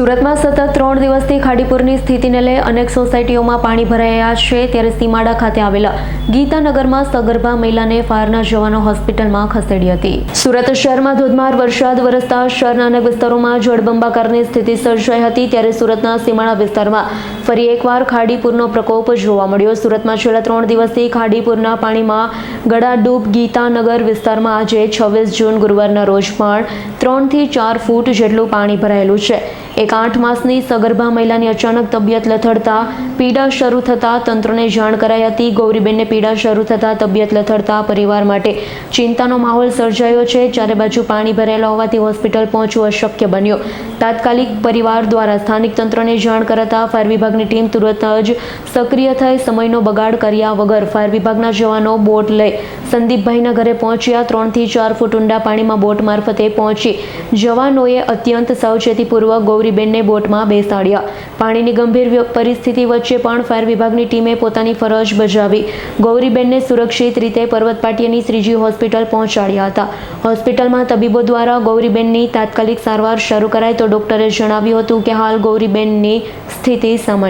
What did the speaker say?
સુરતમાં સતત ત્રણ દિવસથી ખાડીપુરની સ્થિતિને લઈ અનેક સોસાયટીઓમાં પાણી ભરાયા છે. ત્યારે સીમાડા ખાતે આવેલા ગીતાનગરમાં સગર્ભા મહિલાને ફાયરના જવાનો હોસ્પિટલમાં ખસેડી હતી. સુરત શહેરમાં ધોધમાર વરસાદ વરસતા શહેરના અનેક વિસ્તારોમાં જળબંબાકારની સ્થિતિ સર્જાઈ હતી. ત્યારે સુરતના સીમાડા વિસ્તારમાં ફરી એકવાર ખાડીપુરનો પ્રકોપ જોવા મળ્યો. સુરતમાં છેલ્લા ત્રણ દિવસથી ખાડીપુરના પાણીમાં ગળાડૂબ ગીતાનગર વિસ્તારમાં આજે છવ્વીસ જૂન ગુરુવારના રોજ પણ ત્રણથી ચાર ફૂટ જેટલું પાણી ભરાયેલું છે. એક આઠ માસની સગર્ભા મહિલાની અચાનક તબિયત લથડતા પીડા શરૂ થતાં તંત્રને જાણ કરાઈ હતી. ગૌરીબેનને પીડા શરૂ થતાં તબિયત લથડતા પરિવાર માટે ચિંતાનો માહોલ સર્જાયો છે. ચારે બાજુ પાણી ભરાયેલા હોવાથી હોસ્પિટલ પહોંચવું અશક્ય બન્યું. તાત્કાલિક પરિવાર દ્વારા સ્થાનિક તંત્રને જાણ કરાતા ફાયર વિભાગની ટીમ તુરત જ સક્રિય થઈ સમયનો બગાડ કર્યા વગર ફાયર વિભાગના જવાનો બોટ લઈ સંદીપભાઈના ઘરે પહોંચ્યા. ત્રણથી ચાર ફૂટ ઊંડા પાણીમાં બોટ મારફતે પહોંચી. જવાનોએ અત્યંત સાવચેતીપૂર્વક ગૌરીબેનને બોટમાં બેસાડ્યા. પાણીની ગંભીર પરિસ્થિતિ વચ્ચે પણ ફાયર વિભાગની ટીમે પોતાની ફરજ બજાવી. ગૌરીબેનને સુરક્ષિત રીતે પર્વતપાટીયની શ્રીજી હોસ્પિટલ પહોંચાડ્યા હતા. હોસ્પિટલમાં તબીબો દ્વારા ગૌરીબેનની તાત્કાલિક સારવાર શરૂ કરાઈ તો ડોક્ટરે જણાવ્યું હતું કે હાલ ગૌરીબેનની સ્થિતિ સામાન્ય